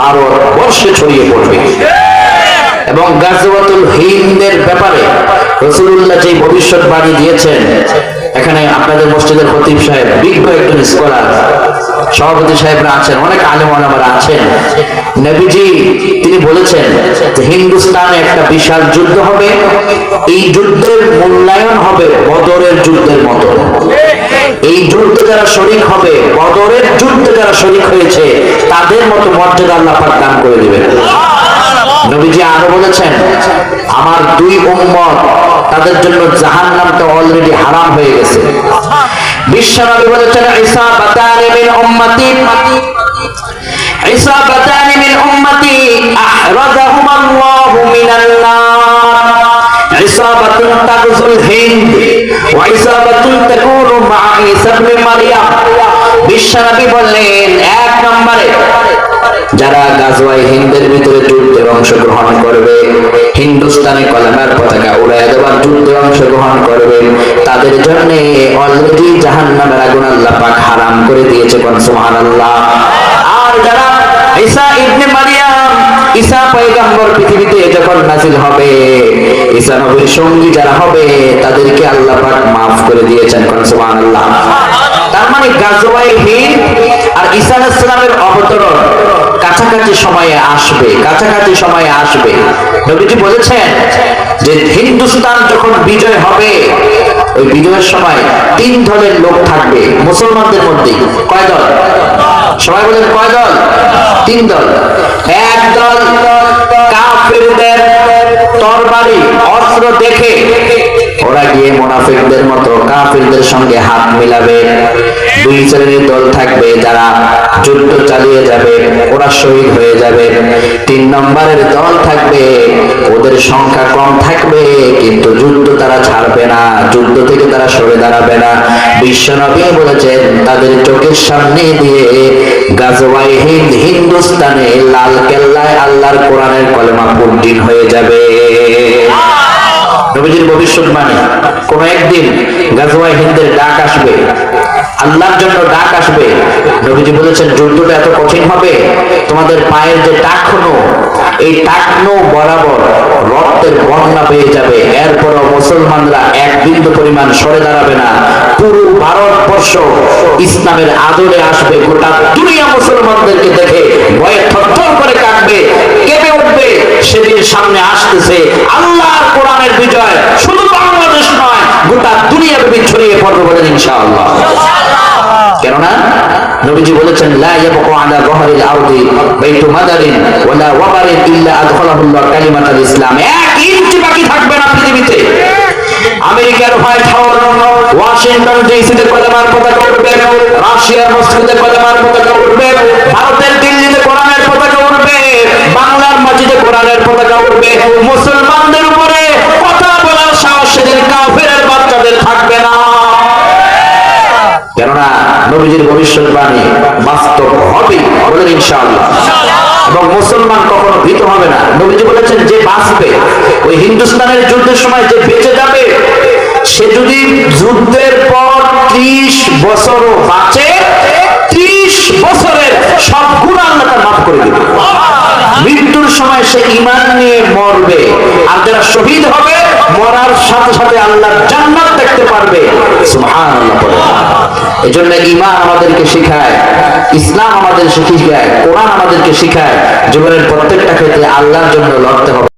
ভারত বর্ষে ছড়িয়ে পড়বে। এবং গাজওয়াতুল হিন্দের ব্যাপারে রসুল্লাহ যে দিয়েছেন, এখানে আপনাদের মসজিদের সাহেব বিজ্ঞ একজন স্কলার সভাপতি সাহেবরা আছেন, অনেক আলেম আলামারা আছেন। নবীজি, তিনি বলেছেন যে হিন্দুস্তানে একটা বিশাল যুদ্ধ হবে, এই যুদ্ধের মূল্যায়ন হবে বদরের যুদ্ধের যুদ্ধে যারা শরিক হবে, বদরের যুদ্ধে যারা শরিক হয়েছে, তাদের মতো মর্যাদা আল্লাহ পাক দান করে দিবেন। নবীজি আরও বলেছেন, আমার দুই উম্মত, তাদের জন্য জাহান নামটা অলরেডি হারাম হয়ে গেছে। বিশ্বনবী বলেছেন, ঈসা বাতানি মিন উম্মতি। ঈসা বাতানি মিন উম্মতি আহরাজাহুম আল্লাহু মিনান নার। ইসাবাতুন তাগজুল হিন্দ, ওয়া ইসাবাতুন তাকুনু যারা গাজওয়াই হিন্দের ভিতরে যুদ্ধে অংশগ্রহণ করবে, হিন্দুস্তানে পতাকা উড়ায় দেওয়ার যুদ্ধে অংশগ্রহণ করবে, তাদের জন্য অলরেডি জাহান নামের আগুন আল্লাহ হারাম করে দিয়েছে কোন আর যারা ঈসা ইবনে মারিয়াম ঈসা পয়গম্বর পৃথিবীতে যখন নাজিল হবে, ঈসা নবীর সঙ্গী যারা হবে, তাদেরকে আল্লাহ পাক maaf করে দিয়েছেন সুবহানাল্লাহ। তার মানে আর ঈসা আলাইহিস অবতরণ কাছাকাছি সময়ে আসবে, কাছাকাছি সময়ে আসবে। নবীজি বলেছেন যে যখন বিজয় হবে, ওই বিজয়ের সময় তিন দলের লোক থাকবে, মুসলমানদের মধ্যে। কয় দল? সবাই বলেন কয় দল? তিন দল। এক কাফেরদের কাফিরদের তরবারি অস্ত্র দেখে ওরা গিয়ে মোনাফিকদের মতো কাফিরদের সঙ্গে হাত মিলাবে। দুই শ্রেণির দল থাকবে যারা যুদ্ধ চালিয়ে যাবে, ওরা শহীদ হয়ে যাবে। তিন নম্বরের দল থাকবে, ওদের সংখ্যা কম থাকবে, কিন্তু যুদ্ধ তারা ছাড়বে না, যুদ্ধ থেকে তারা সরে দাঁড়াবে না। বিশ্বনবী বলেছেন, তাদের চোখের সামনে দিয়ে গাজওয়াই হিন্দ হিন্দুস্তানে লাল কেল্লায় আল্লাহর কোরআনের কলেমা পুদ্দিন হয়ে যাবে। নবীজির ভবিষ্যৎবাণী কোন একদিন গাজওয়াই হিন্দের ডাক আসবে, আল্লাহর জন্য ডাক আসবে। নবীজি বলেছেন, যুদ্ধটা এত কঠিন হবে, তোমাদের পায়ের যে টাকনো, এই টাকনো বরাবর রক্তের বন্যা পেয়ে যাবে। এরপরও মুসলমানরা এক বিন্দু পরিমাণ সরে দাঁড়াবে না। পুরো ভারতবর্ষ ইসলামের আদরে আসবে, গোটা দুনিয়া মুসলমানদেরকে দেখে ভয়ে থরথর করে কাটবে কেঁপে উঠবে, সেদিন সামনে আসতেছে কোরআনের বিজয় শুধু বাংলাদেশ নয়, গোটা দুনিয়া ব্যাপী ছড়িয়ে পড়বে বলেন ইনশাআল্লাহ। কেননা, নবীজি বলেছেন আলা আরদি বাইতু মাদারিন ওয়ালা ওয়াবারিন ইল্লা আদখালাহুল্লাহ কালিমাতাল ইসলাম। এক বাকি থাকবে না পৃথিবীতে। আমেরিকার হোয়াইট হাউস, ওয়াশিংটন ডিসিতে পতাকা উঠবে রাশিয়ার মস্কোতে পতাকা উঠবে ভারতের দিল্লিতে কোরআনের পতাকা উঠবে বাংলার মাটিতে কোরআনের পতাকা উঠবে মুসলমানদের উপরে কাফেরের বাচ্চাদের থাকবে না। কেননা নবীজির ভবিষ্যৎবাণী বাস্তব হবে ইনশাআল্লাহ। এবং মুসলমান ভীত হবে না। নবীজি বলেছেন, যে বাঁচবে, ওই হিন্দুস্তানের যুদ্ধের সময় যে বেঁচে যাবে, সে যদি যুদ্ধের পর ত্রিশ বছরও বাঁচে, ত্রিশ বছরের সব গুণ আল্লাহ তার মাফ করে দেবে। মৃত্যুর সময় সে ইমান নিয়ে মরবে। আর যারা শহীদ হবে মরার সাথে সাথে আল্লাহ জান্নাত দেখতে পারবে। এই জন্য ইমান আমাদেরকে শিখায়, ইসলাম আমাদের শিখায়, কোরআন আমাদেরকে শিখায়। জীবনের প্রত্যেকটা ক্ষেত্রে আল্লাহর জন্য লড়তে হবে।